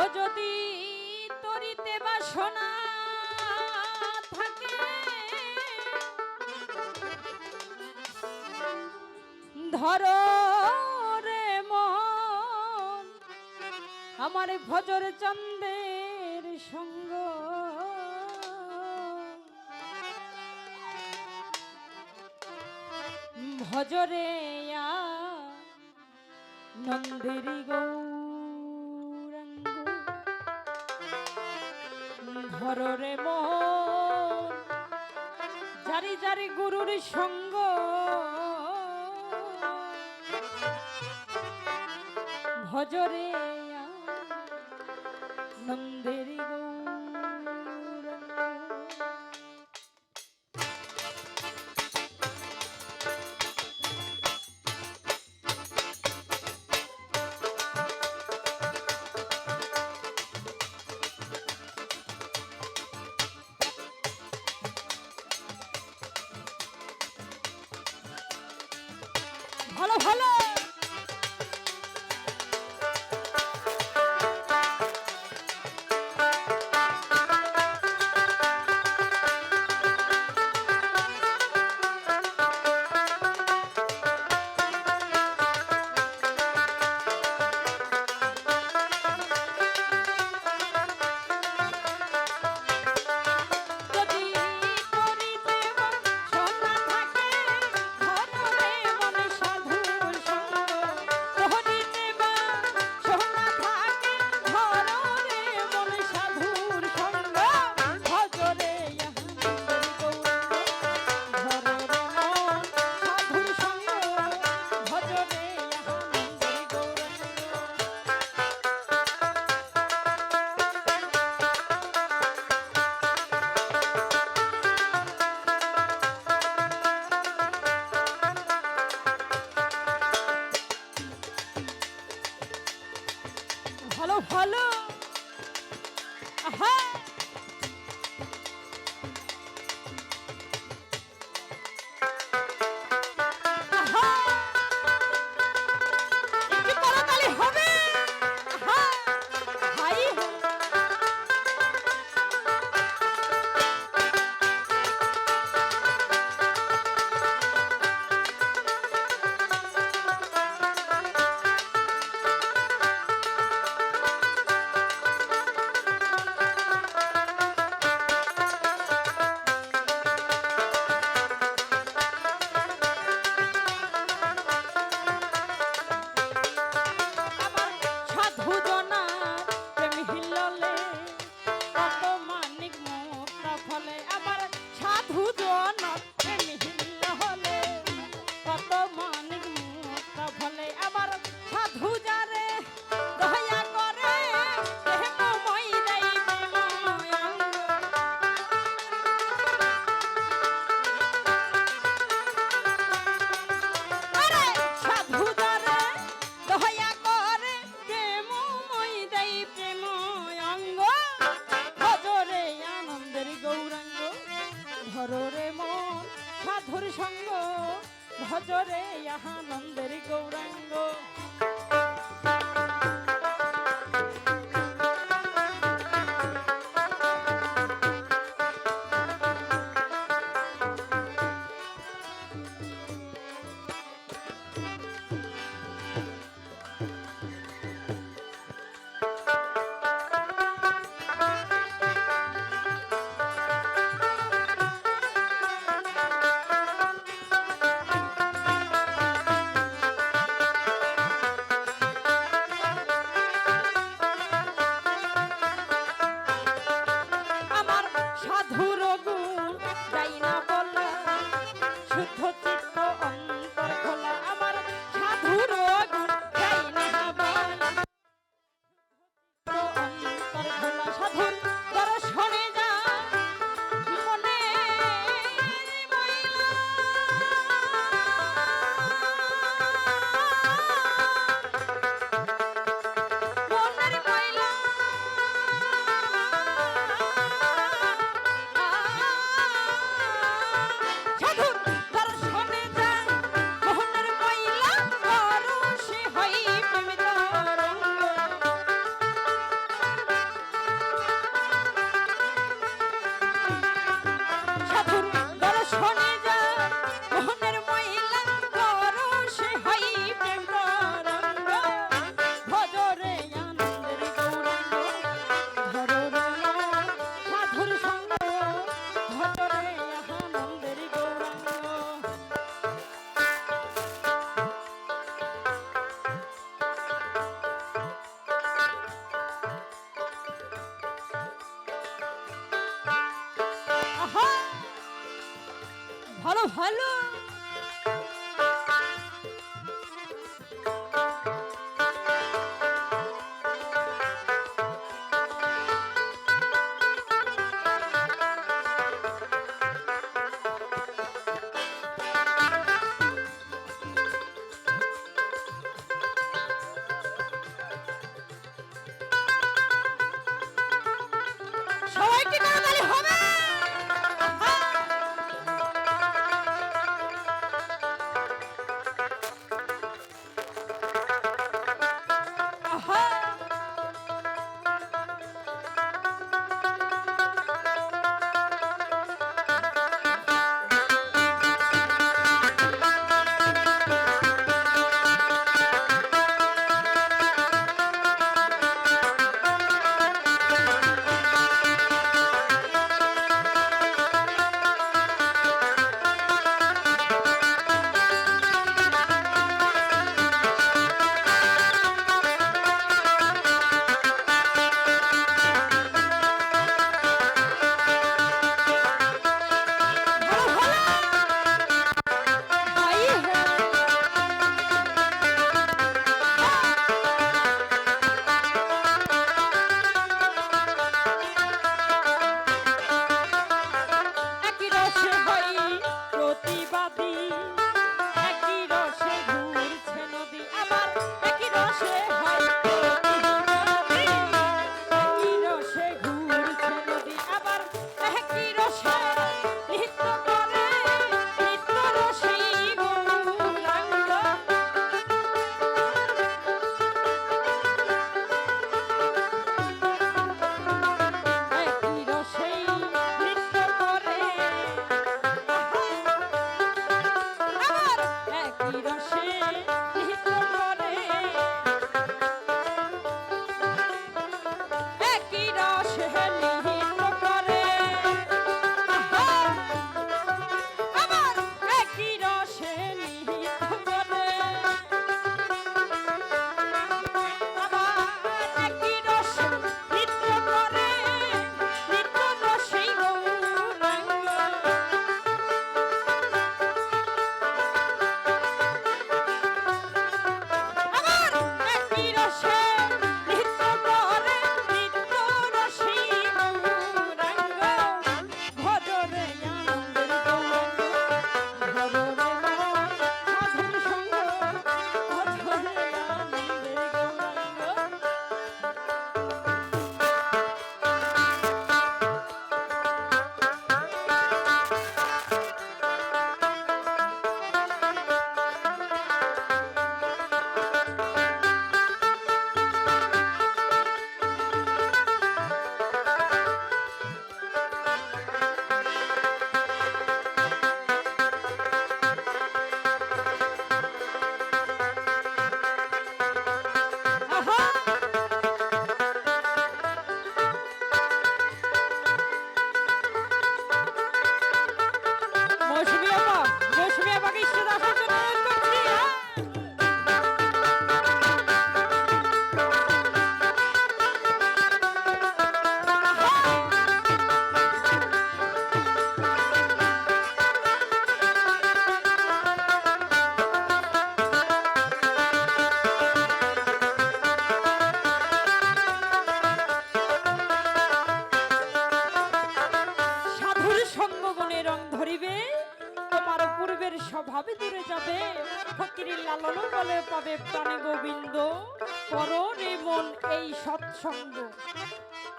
ও যদি তরিতে বাসনা থাকে, ধরো রে মন, আমার ভজর চন্দের সঙ্গ। ভজরে নন্দেরি গৌরাঙ্গ ধররে মন জারি জারি গুরুর সঙ্গ। ভজরে নন্দেরি গৌরাঙ্গ ভালো ভালো। সঙ্গ ভজরে ইহানন্দের গৌরাঙ্গ। Tot ভালো ভালো। গুণে রং ধরিবে, তোমার পূর্বের স্বভাবে দূরে যাবে। ফকিরের লালন বলে পাবে প্রাণে গোবিন্দ করণে মন এই সৎসঙ্গ।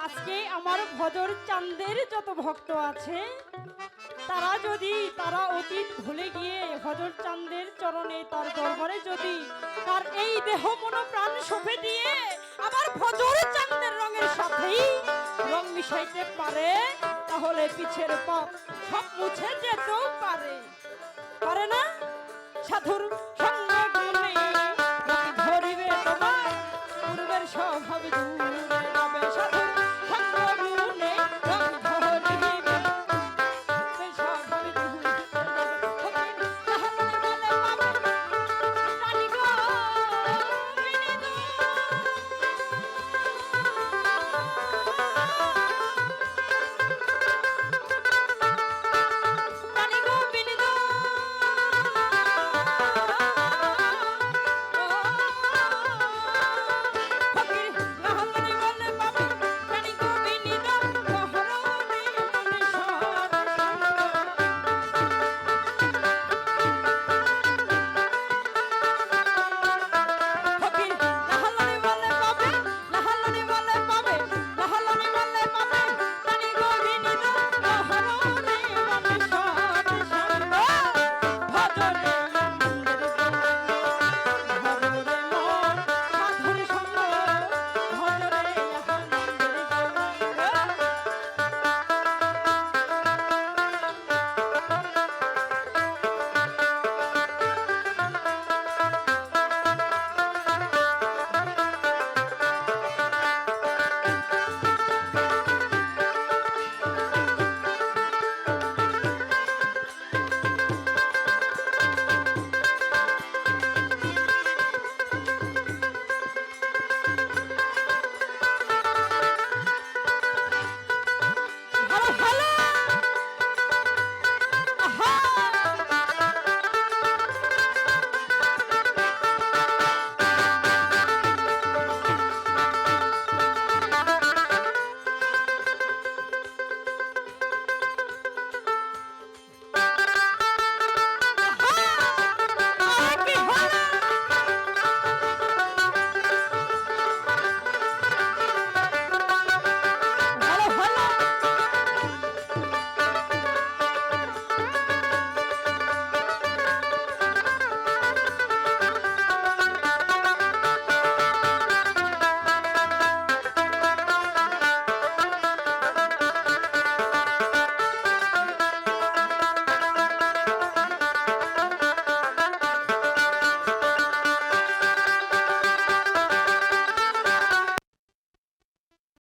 আজকে আমার ভজর চান্দের যত ভক্ত আছে, তারা যদি, তারা অতীত ভুলে গিয়ে হজর চান্দের চরণে তার দরবারে যদি তার এই দেহ মন প্রাণ সঁপে দিয়ে আবার বসাইতে পারে, তাহলে পিছের পথ সব মুছে যেতেও পারে। পারে না? সাধুর সঙ্গে ধরিবে তোমার পূর্বের স্বভাব দূর